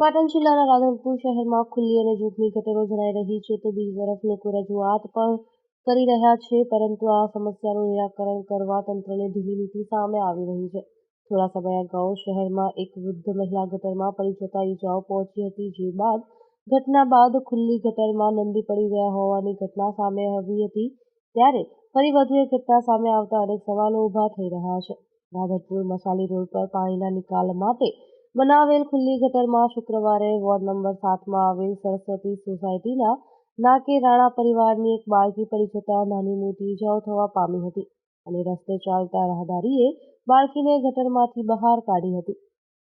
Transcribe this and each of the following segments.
પાટણ જિલ્લાના રાધનપુર શહેરમાં ખુલ્લી અને જૂથની ગટરો જણાઈ રહી છે તો બીજી તરફ લોકો રજૂઆત પણ કરી રહ્યા છે, પરંતુ આ સમસ્યાનું નિરાકરણ કરવા તંત્રની ઢીલી નીતિ સામે આવી રહી છે. થોડા સમય અગાઉ શહેરમાં એક વૃદ્ધ મહિલા ગટરમાં પડી જતા ઈજાઓ પહોંચી હતી, જે બાદ ઘટના બાદ ખુલ્લી ગટરમાં નંદી પડી ગયા હોવાની ઘટના સામે આવી હતી. ત્યારે ફરી વધુ એક ઘટના સામે આવતા અનેક સવાલો ઊભા થઈ રહ્યા છે. રાધનપુર મસાલી રોડ પર પાણીના નિકાલ માટે બનાવેલ ખુલ્લી ગટરમાં શુક્રવારે વોર્ડ નંબર સાતમાં આવેલ સરસ્વતી સોસાયટીના નાકે રાણા પરિવારની એક બાળકી પડી જતા નાની મોટી ઇજાઓ થવા પામી હતી અને રસ્તે ચાલતા રાહદારીએ બાળકીને ગટરમાંથી બહાર કાઢી હતી.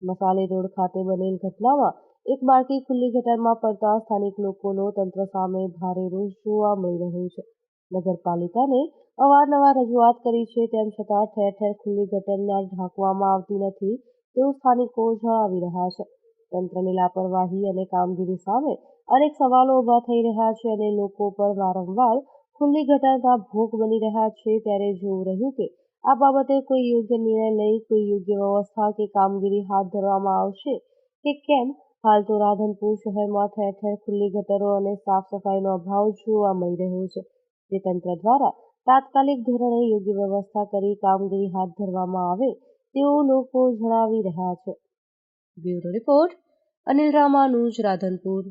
મસાલે રોડ ખાતે બનેલ ઘટનામાં એક બાળકી ખુલ્લી ગટરમાં પડતા સ્થાનિક લોકોનો તંત્ર સામે ભારે રોષ જોવા મળી રહ્યો છે. નગરપાલિકાને અવારનવાર રજૂઆત કરી છે તેમ છતાં ઠેર ઠેર ખુલ્લી ગટરના ઢાંકવામાં આવતી નથી તેવું સ્થાનિકો જણાવી રહ્યા છે. તંત્રની લાપરવાહી અને કામગીરી સામે અનેક સવાલો ઊભા થઈ રહ્યા છે અને લોકો પર વારંવાર ખુલ્લી ગટરના ભોગ બની રહ્યા છે ત્યારે જોવું રહ્યું કે આ બાબતે કોઈ યોગ્ય નિર્ણય લઈ, કોઈ યોગ્ય વ્યવસ્થા કે કામગીરી હાથ ધરવામાં આવશે કે કેમ? હાલ તો રાધનપુર શહેરમાં ઠેર ઠેર ખુલ્લી ગટરો અને સાફ સફાઈનો અભાવ જોવા મળી રહ્યો છે. જે તંત્ર દ્વારા તાત્કાલિક ધોરણે યોગ્ય વ્યવસ્થા કરી કામગીરી હાથ ધરવામાં આવે તેવું લોકો જણાવી રહ્યા છે. Bureau report Anil Ramanuj Radhanpur.